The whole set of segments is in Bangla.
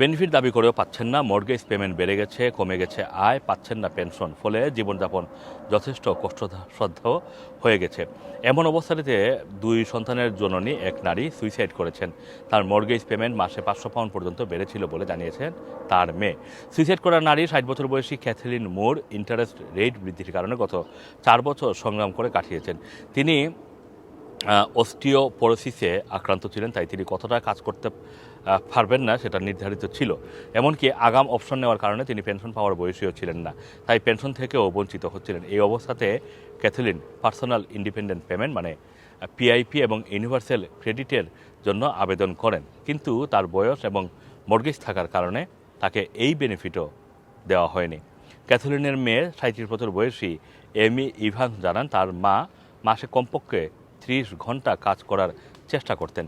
বেনিফিট দাবি করেও পাচ্ছেন না মর্গেজ পেমেন্ট বেড়ে গেছে, কমে গেছে আয়, পাচ্ছেন না পেনশন ফলে জীবনযাপন যথেষ্ট কষ্টসাধ্য হয়ে গেছে। এমন অবস্থাটিতে দুই সন্তানের জননী, এক নারী সুইসাইড করেছেন। তার মর্গেজ পেমেন্ট মাসে পাঁচশো পাউন্ড পর্যন্ত বেড়েছিল বলে জানিয়েছেন তার মেয়ে। সুইসাইড করা নারী ষাট বছর বয়সী ক্যাথলিন মোর ইন্টারেস্ট রেট বৃদ্ধির কারণে গত চার বছর সংগ্রাম করে কাটিয়েছেন। তিনি অস্টিওপোরোসিসে আক্রান্ত ছিলেন, তাই তিনি কতটা কাজ করতে পারবেন না সেটা নির্ধারিত ছিল। এমনকি আগাম অপশন নেওয়ার কারণে তিনি পেনশন পাওয়ার বয়সীও ছিলেন না। তাই পেনশন থেকেও বঞ্চিত হচ্ছিলেন। এই অবস্থাতে ক্যাথলিন পার্সোনাল ইন্ডিপেন্ডেন্ট পেমেন্ট মানে পিআইপি এবং ইউনিভার্সাল ক্রেডিটের জন্য আবেদন করেন। কিন্তু তার বয়স এবং মর্গেজ থাকার কারণে তাকে এই বেনিফিটও দেওয়া হয়নি। ক্যাথলিনের মেয়ে সাঁত্রিশ বছর বয়সী এমি ইভান জানান, তার মা মাসে কমপক্ষে ত্রিশ ঘণ্টা কাজ করার চেষ্টা করতেন।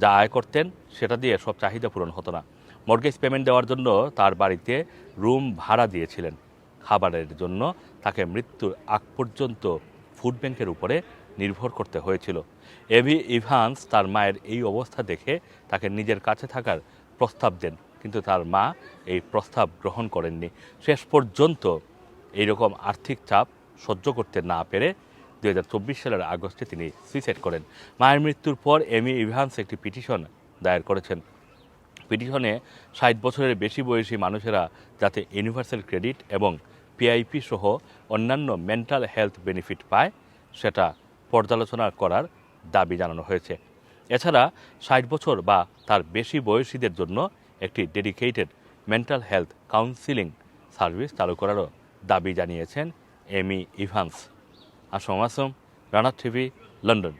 যা আয় করতেন, সেটা দিয়ে সব চাহিদা পূরণ হতো না। মর্গেজ পেমেন্ট দেওয়ার জন্য তার বাড়িতে রুম ভাড়া দিয়েছিলেন। খাবারের জন্য তাকে মৃত্যুর আগ পর্যন্ত ফুড ব্যাংকের উপরে নির্ভর করতে হয়েছিল। এভি ইভান্স তার মায়ের এই অবস্থা দেখে তাকে নিজের কাছে থাকার প্রস্তাব দেন, কিন্তু তার মা এই প্রস্তাব গ্রহণ করেননি। শেষ পর্যন্ত এইরকম আর্থিক চাপ সহ্য করতে না পেরে দু হাজার চব্বিশ সালের আগস্টে তিনি সুইসাইড করেন। মায়ের মৃত্যুর পর এমি ইভান্স একটি পিটিশন দায়ের করেছেন। পিটিশনে ষাট বছরের বেশি বয়সী মানুষেরা যাতে ইউনিভার্সাল ক্রেডিট এবং পিআইপি সহ অন্যান্য মেন্টাল হেলথ বেনিফিট পায়, সেটা পর্যালোচনা করার দাবি জানানো হয়েছে। এছাড়া ষাট বছর বা তার বেশি বয়সীদের জন্য একটি dedicated mental health counselling service চালু করারও দাবি জানিয়েছেন এমি Evans. Assam Assam Rana TV London.